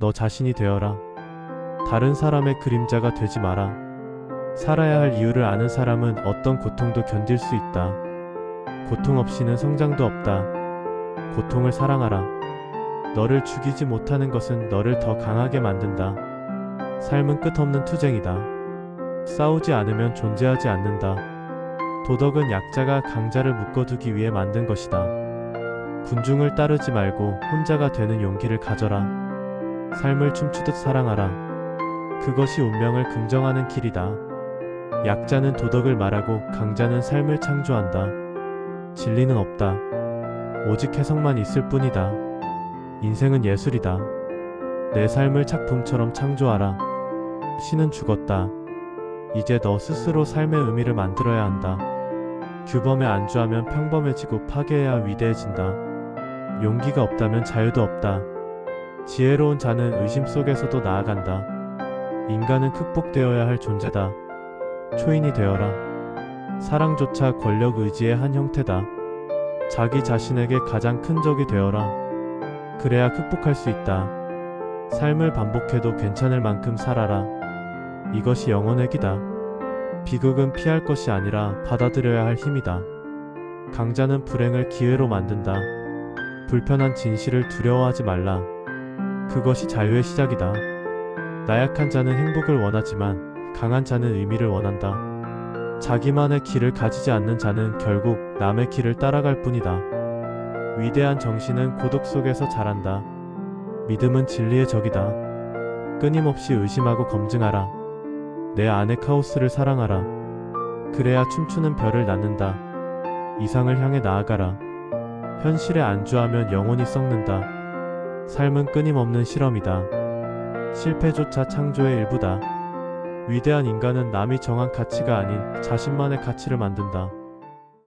너 자신이 되어라. 다른 사람의 그림자가 되지 마라. 살아야 할 이유를 아는 사람은 어떤 고통도 견딜 수 있다. 고통 없이는 성장도 없다. 고통을 사랑하라. 너를 죽이지 못하는 것은 너를 더 강하게 만든다. 삶은 끝없는 투쟁이다. 싸우지 않으면 존재하지 않는다. 도덕은 약자가 강자를 묶어두기 위해 만든 것이다. 군중을 따르지 말고 혼자가 되는 용기를 가져라. 삶을 춤추듯 사랑하라. 그것이 운명을 긍정하는 길이다. 약자는 도덕을 말하고 강자는 삶을 창조한다. 진리는 없다. 오직 해석만 있을 뿐이다. 인생은 예술이다. 내 삶을 작품처럼 창조하라. 신은 죽었다. 이제 너 스스로 삶의 의미를 만들어야 한다. 규범에 안주하면 평범해지고 파괴해야 위대해진다. 용기가 없다면 자유도 없다. 지혜로운 자는 의심 속에서도 나아간다. 인간은 극복되어야 할 존재다. 초인이 되어라. 사랑조차 권력 의지의 한 형태다. 자기 자신에게 가장 큰 적이 되어라. 그래야 극복할 수 있다. 삶을 반복해도 괜찮을 만큼 살아라. 이것이 영혼의 기다. 비극은 피할 것이 아니라 받아들여야 할 힘이다. 강자는 불행을 기회로 만든다. 불편한 진실을 두려워하지 말라. 그것이 자유의 시작이다. 나약한 자는 행복을 원하지만 강한 자는 의미를 원한다. 자기만의 길을 가지지 않는 자는 결국 남의 길을 따라갈 뿐이다. 위대한 정신은 고독 속에서 자란다. 믿음은 진리의 적이다. 끊임없이 의심하고 검증하라. 내 안의 카오스를 사랑하라. 그래야 춤추는 별을 낳는다. 이상을 향해 나아가라. 현실에 안주하면 영혼이 썩는다. 삶은 끊임없는 실험이다. 실패조차 창조의 일부다. 위대한 인간은 남이 정한 가치가 아닌 자신만의 가치를 만든다.